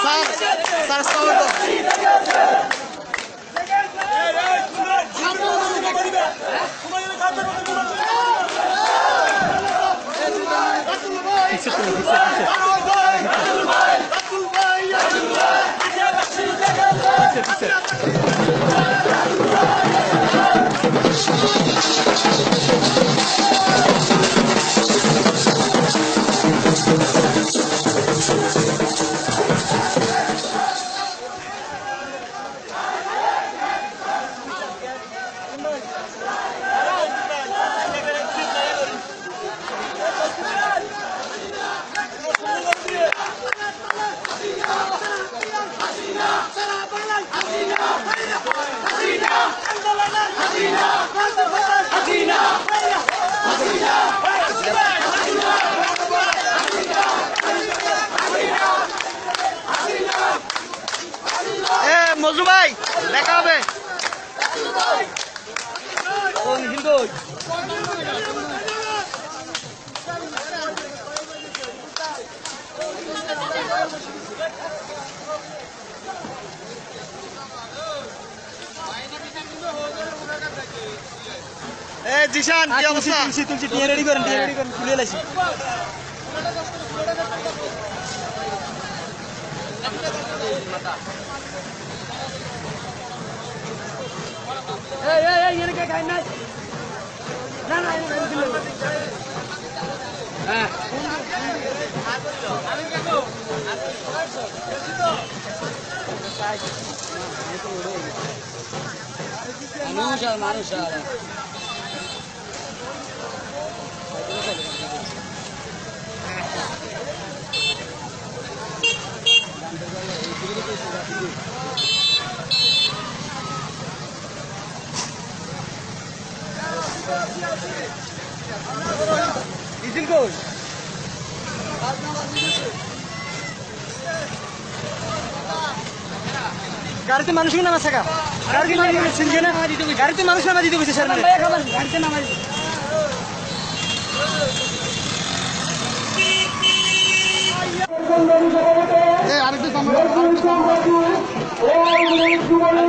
Sir sir মজু ভাই দেখা হবে। এ জিশান কি অবস্থা? তুলসী তুলসী টিয়া রেডি করেন টিয়া রেডি করেন খুলে এলাইছি মানুষ আর মানুষ আর। ইজিল কোচ গাড়িতে মানুষ নামা থাকা? গাড়িতে মানুষ শুনছে না? গাড়িতে মানুষ নামা দিতে গেছে স্যার গাড়িতে নামা এ আমি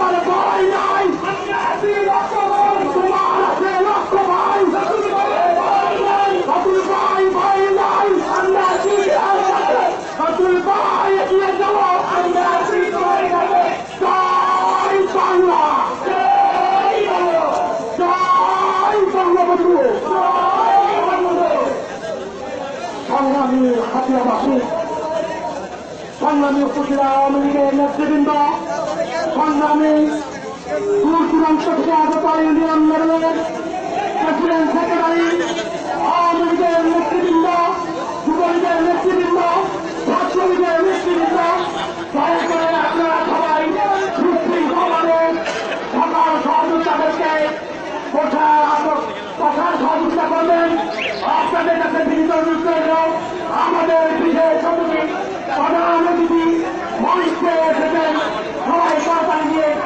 তোমার ভয় নাই তোমার উপজেলা আওয়ামী লীগের নেতৃবৃন্দ সংগ্রামী দূর দূরান্ত থেকে আগত ইউনিয়ন লেভেলের প্রেসিডেন্ট সেক্রেটারি আওয়ামী লীগের নেতৃবৃন্দ যুবলীগের নেতৃবৃন্দ ছাত্রলীগের নেতৃবৃন্দ দয়া করে আপনারা সবাই সুশৃঙ্খলভাবে সকাল সহযোগিতাদেরকে অনুরোধ করল আমাদের বিশেষ অতিথি প্রধান অতিথি এসেছেন সবাই